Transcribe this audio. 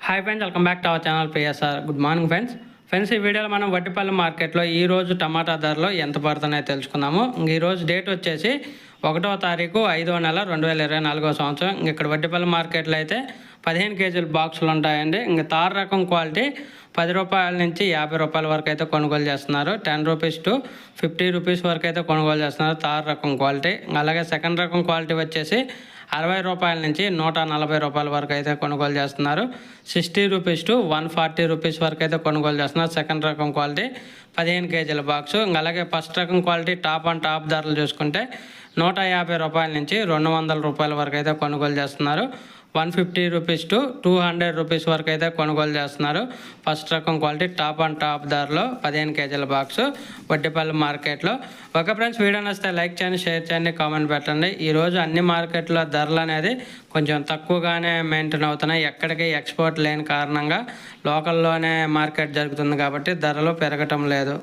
Hi friends welcome back to our channel PSR good morning friends friends ఈ వీడియోలో మనం వడ్డిపల్లి మార్కెట్లో ఈరోజు టమాటా ధరలు ఎంత పడుతున్నాయో తెలుసుకుందాము. ఈరోజు డేట్ వచ్చేసి ఒకటో తారీఖు ఐదో నెల రెండు వేల ఇరవై నాలుగో సంవత్సరం. ఇంక ఇక్కడ వడ్డిపల్లి మార్కెట్లో అయితే పదిహేను కేజీల బాక్సులు ఉంటాయండి. ఇంకా తార్ రకం క్వాలిటీ పది రూపాయల నుంచి యాభై రూపాయల వరకు అయితే కొనుగోలు చేస్తున్నారు. Ten rupees to fifty rupees వరకు అయితే కొనుగోలు చేస్తున్నారు తార్ రకం క్వాలిటీ. అలాగే సెకండ్ రకం క్వాలిటీ వచ్చేసి అరవై రూపాయల నుంచి నూట నలభై రూపాయల వరకు అయితే కొనుగోలు చేస్తున్నారు. Sixty rupees to one forty rupees వరకు అయితే కొనుగోలు చేస్తున్నారు సెకండ్ రకం క్వాలిటీ పదిహేను కేజీల బాక్స్. ఇంకా అలాగే ఫస్ట్ రకం క్వాలిటీ టాప్ అండ్ టాప్ ధరలు చూసుకుంటే నూట యాభై రూపాయల నుంచి రెండు వందల రూపాయల వరకు అయితే కొనుగోలు చేస్తున్నారు. One fifty rupees to two hundred rupees వరకు అయితే కొనుగోలు చేస్తున్నారు. ఫస్ట్ రకం క్వాలిటీ టాప్ అండ్ టాప్ ధరలో పదిహేను కేజీల బాక్స్ వడ్డిపల్లి మార్కెట్లో. ఒక ఫ్రెండ్స్ వీడియో నచ్చితే లైక్ చేయండి షేర్ చేయండి కామెంట్ పెట్టండి. ఈరోజు అన్ని మార్కెట్లో ధరలు అనేది కొంచెం తక్కువగానే మెయింటైన్ అవుతున్నాయి. ఎక్కడికి ఎక్స్పోర్ట్ లేని కారణంగా లోకల్లోనే మార్కెట్ జరుగుతుంది కాబట్టి ధరలు పెరగటం లేదు.